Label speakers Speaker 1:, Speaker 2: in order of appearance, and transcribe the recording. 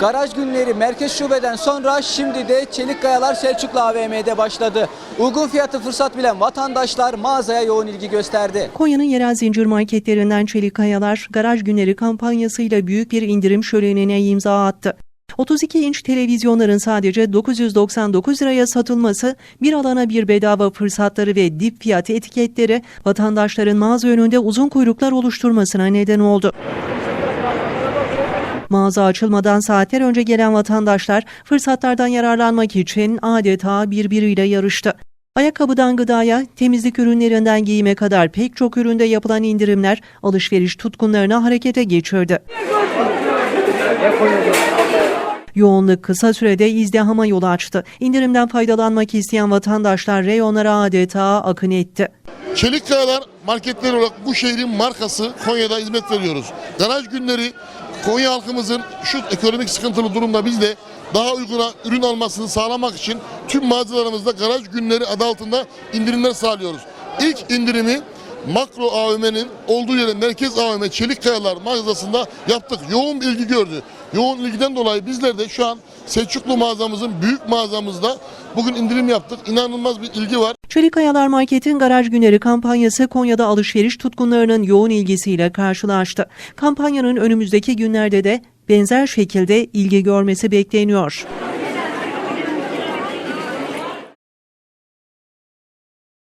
Speaker 1: Garaj günleri merkez şubeden sonra şimdi de Çelik Kayalar Selçuklu AVM'de başladı. Uygun fiyatı fırsat bilen vatandaşlar mağazaya yoğun ilgi gösterdi.
Speaker 2: Konya'nın yerel zincir marketlerinden Çelik Kayalar, Garaj Günleri kampanyasıyla büyük bir indirim şölenine imza attı. 32 inç televizyonların sadece 999 liraya satılması, bir alana bir bedava fırsatları ve dip fiyat etiketleri vatandaşların mağaza önünde uzun kuyruklar oluşturmasına neden oldu. Mağaza açılmadan saatler önce gelen vatandaşlar fırsatlardan yararlanmak için adeta birbiriyle yarıştı. Ayakkabıdan gıdaya, temizlik ürünlerinden giyime kadar pek çok üründe yapılan indirimler alışveriş tutkunlarını harekete geçirdi. Yoğunluk kısa sürede izdihama yol açtı. İndirimden faydalanmak isteyen vatandaşlar reyonlara adeta akın etti.
Speaker 3: Çelik Kayalar marketleri olarak bu şehrin markası Konya'da hizmet veriyoruz. Garaj günleri Konya halkımızın şu ekonomik sıkıntılı durumda biz de daha uyguna ürün almasını sağlamak için tüm mağazalarımızda garaj günleri adı altında indirimler sağlıyoruz. İlk indirimi Makro AVM'nin olduğu yere Merkez AVM Çelik Kayalar mağazasında yaptık. Yoğun ilgi gördü. Yoğun ilgiden dolayı bizler de şu an Selçuklu mağazamızın büyük mağazamızda bugün indirim yaptık. İnanılmaz bir ilgi var.
Speaker 2: Çelik Kayalar Market'in Garaj Günleri kampanyası Konya'da alışveriş tutkunlarının yoğun ilgisiyle karşılaştı. Kampanyanın önümüzdeki günlerde de benzer şekilde ilgi görmesi bekleniyor.